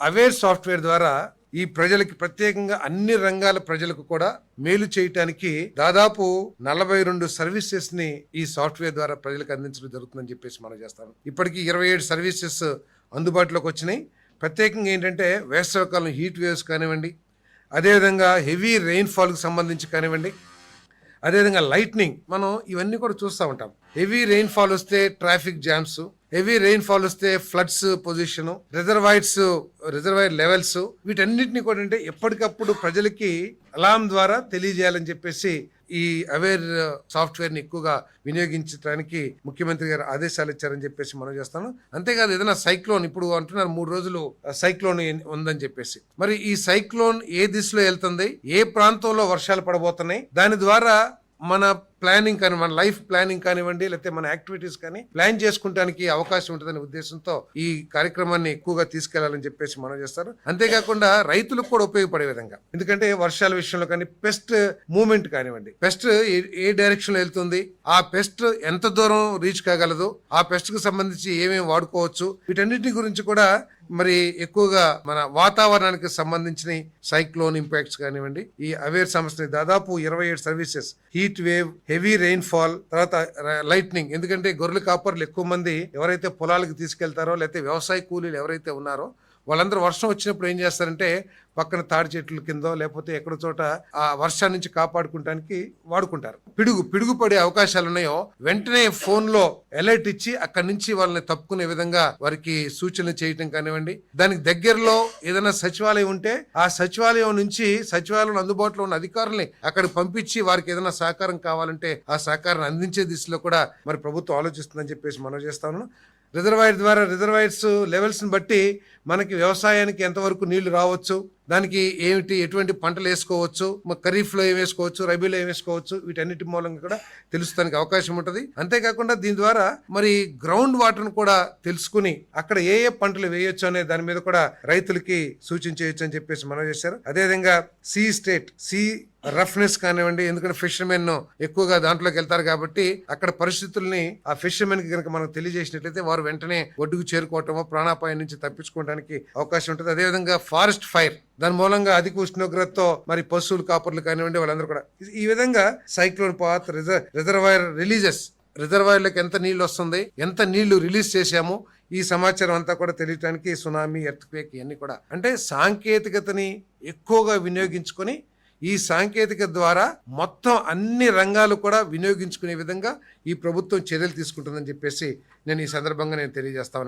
Aware software ద్వారా ఈ ప్రజలకి ప్రత్యేకంగా అన్ని రంగాల ప్రజలకు కూడా మేలు చేయటానికి దాదాపు నలభై రెండు సర్వీసెస్ని ఈ సాఫ్ట్వేర్ ద్వారా ప్రజలకు అందించడం జరుగుతుందని చెప్పేసి మనం చేస్తాం. ఇప్పటికీ ఇరవై ఏడు సర్వీసెస్ అందుబాటులోకి వచ్చినాయి. ప్రత్యేకంగా ఏంటంటే వేసవకాలం హీట్ వేవ్స్ కానివ్వండి అదేవిధంగా హెవీ రెయిన్ఫాల్కి సంబంధించి కానివ్వండి అదేవిధంగా లైట్నింగ్ మనం ఇవన్నీ కూడా చూస్తూ ఉంటాం. హెవీ రెయిన్ఫాల్ వస్తే ట్రాఫిక్ జామ్స్ హెవీ రెయిన్ఫాల్ వస్తే floods position reservoirs reservoir levels వీటన్నిటిని కూడా అంటే ఎప్పటికప్పుడు ప్రజలకి అలాం ద్వారా తెలియజేయాలని చెప్పేసి ఈ అవేర్ సాఫ్ట్వేర్ uh, ని ఎక్కువగా వినియోగించడానికి ముఖ్యమంత్రి గారు ఆదేశాలు ఇచ్చారని చెప్పేసి మనం చేస్తాను. అంతేకాదు ఏదైనా సైక్లోన్ ఇప్పుడు అంటున్నారు మూడు రోజులు uh, సైక్లోన్ ఉందని చెప్పేసి. మరి ఈ సైక్లోన్ ఏ దిశలో వెళ్తుంది? ఏ ప్రాంతంలో వర్షాలు పడబోతున్నాయి? దాని ద్వారా మన ప్లానింగ్ కానీ మన లైఫ్ ప్లానింగ్ కానివ్వండి లేకపోతే మన యాక్టివిటీస్ కానీ ప్లాన్ చేసుకుంటానికి అవకాశం ఉంటుందనే ఉద్దేశంతో ఈ కార్యక్రమాన్ని ఎక్కువగా తీసుకెళ్ళాలని చెప్పేసి మనం చేస్తారు. అంతేకాకుండా రైతులకు కూడా ఉపయోగపడే విధంగా. ఎందుకంటే వర్షాల విషయంలో కానీ పెస్ట్ మూవ్మెంట్ కానివ్వండి పెస్ట్ ఏ డైరెక్షన్లో వెళ్తుంది ఆ పెస్ట్ ఎంత దూరం రీచ్ కాగలదు ఆ పెస్ట్కు సంబంధించి ఏమేమి వాడుకోవచ్చు వీటన్నిటి గురించి కూడా మరి ఎక్కువగా మన వాతావరణానికి సంబంధించిన సైక్లోన్ ఇంపాక్ట్స్ కానివ్వండి ఈ అవేర్ సంస్థ దాదాపు ఇరవై ఏడు services heat wave heavy rainfall తర్వాత లైట్నింగ్ ఎందుకంటే గొర్రెల కాపర్లు ఎక్కువ మంది ఎవరైతే పొలాలకు తీసుకెళ్తారో లేకపోతే వ్యవసాయ కూలీలు ఎవరైతే ఉన్నారో వాళ్ళందరూ వర్షం వచ్చినప్పుడు ఏం చేస్తారంటే పక్కన తాడి చెట్ల కింద లేకపోతే ఎక్కడ చోట ఆ వర్షం నుంచి కాపాడుకుంటానికి వాడుకుంటారు. పిడుగు పిడుగు పడే అవకాశాలు ఉన్నాయో వెంటనే ఫోన్లో అలర్ట్ ఇచ్చి అక్కడి నుంచి వాళ్ళని తప్పుకునే విధంగా వారికి సూచనలు చేయటం కానివ్వండి. దానికి దగ్గరలో ఏదైనా సచివాలయం ఉంటే ఆ సచివాలయం నుంచి సచివాలయం అందుబాటులో ఉన్న అధికారుల్ని అక్కడికి పంపించి వారికి ఏదైనా సహకారం కావాలంటే ఆ సహకారం అందించే దిశలో కూడా మరి ప్రభుత్వం ఆలోచిస్తుందని చెప్పేసి మనం చేస్తాను రిజర్వాయర్ ద్వారా రిజర్వాయర్స్ లెవెల్స్ని బట్టి మనకి వ్యవసాయానికి ఎంతవరకు నీళ్ళు రావచ్చు దానికి ఏమిటి ఎటువంటి పంటలు వేసుకోవచ్చు ఖరీఫ్లో ఏం వేసుకోవచ్చు రబీలో ఏం వేసుకోవచ్చు వీటన్నిటి మూలంగా కూడా తెలుస్తానికి అవకాశం ఉంటుంది. అంతేకాకుండా దీని ద్వారా మరి గ్రౌండ్ వాటర్ను కూడా తెలుసుకుని అక్కడ ఏ ఏ పంటలు వేయొచ్చు అనే దాని మీద కూడా రైతులకి సూచించవచ్చు అని చెప్పేసి మనం చేశారు. అదేవిధంగా సీ స్టేట్ సీ రఫ్నెస్ కానివ్వండి ఎందుకంటే ఫిషర్మెన్ ఎక్కువగా దాంట్లోకి వెళ్తారు కాబట్టి అక్కడ పరిస్థితుల్ని ఆ ఫిషర్మెన్కి కనుక మనం తెలియజేసినట్లయితే వారు వెంటనే ఒడ్డుకు చేరుకోవటము ప్రాణాపాయం నుంచి తప్పించుకోవడానికి అవకాశం ఉంటుంది. అదేవిధంగా ఫారెస్ట్ ఫైర్ దాని మూలంగా అధిక ఉష్ణోగ్రతతో మరి పశువులు కాపర్లు కానివ్వండి వాళ్ళందరూ కూడా. ఈ- విధంగా సైక్లోన్ పాత్ రిజర్ రిజర్వాయర్ రిలీజెస్ రిజర్వాయర్లకు ఎంత నీళ్ళు వస్తుంది ఎంత నీళ్ళు రిలీజ్ చేశాము ఈ సమాచారం అంతా కూడా తెలియటానికి సునామీ ఎర్త్ క్వేక్ ఇవన్నీ కూడా. అంటే సాంకేతికతని ఎక్కువగా వినియోగించుకొని ఈ సాంకేతికత ద్వారా మొత్తం అన్ని రంగాలు కూడా వినియోగించుకునే విధంగా ఈ ప్రభుత్వం చర్యలు తీసుకుంటుందని చెప్పేసి నేను ఈ సందర్భంగా నేను తెలియజేస్తా